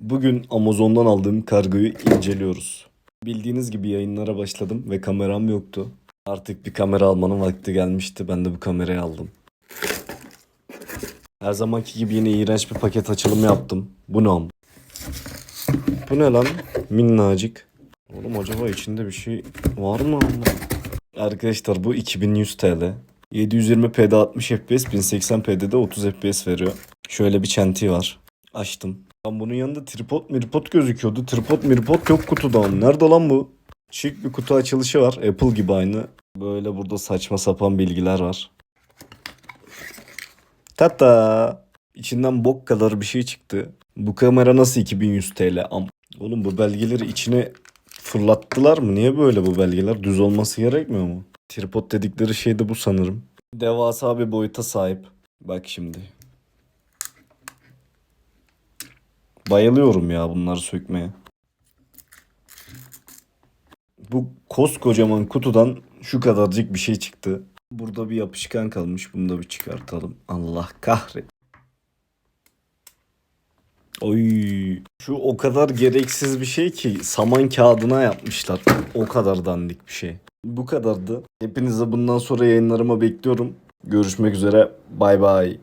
Bugün Amazon'dan aldığım kargoyu inceliyoruz. Bildiğiniz gibi yayınlara başladım ve kameram yoktu. Artık bir kamera almanın vakti gelmişti. Ben de bu kamerayı aldım. Her zamanki gibi yine iğrenç bir paket açılımı yaptım. Bu ne? Bu ne lan? Minnacık. Oğlum acaba içinde bir şey var mı? Arkadaşlar bu 2100 TL. 720p'de 60 fps, 1080p'de de 30 fps veriyor. Şöyle bir çentiği var. Açtım. Lan bunun yanında tripod miripod gözüküyordu. Tripod miripod yok kutuda. Nerede lan bu? Şık bir kutu açılışı var. Apple gibi aynı. Böyle burada saçma sapan bilgiler var. Tata. İçinden bok kadar bir şey çıktı. Bu kamera nasıl 2100 TL? Am. Oğlum bu belgeleri içine fırlattılar mı? Niye böyle bu belgeler? Düz olması gerekmiyor mu? Tripod dedikleri şey de bu sanırım. Devasa bir boyuta sahip. Bak şimdi. Bayılıyorum ya bunları sökmeye. Bu koskocaman kutudan şu kadarcık bir şey çıktı. Burada bir yapışkan kalmış. Bunu da bir çıkartalım. Allah kahret. Oy. Şu o kadar gereksiz bir şey ki saman kağıdına yapmışlar. O kadar dandik bir şey. Bu kadardı. Hepinize bundan sonra yayınlarıma bekliyorum. Görüşmek üzere. Bay bay.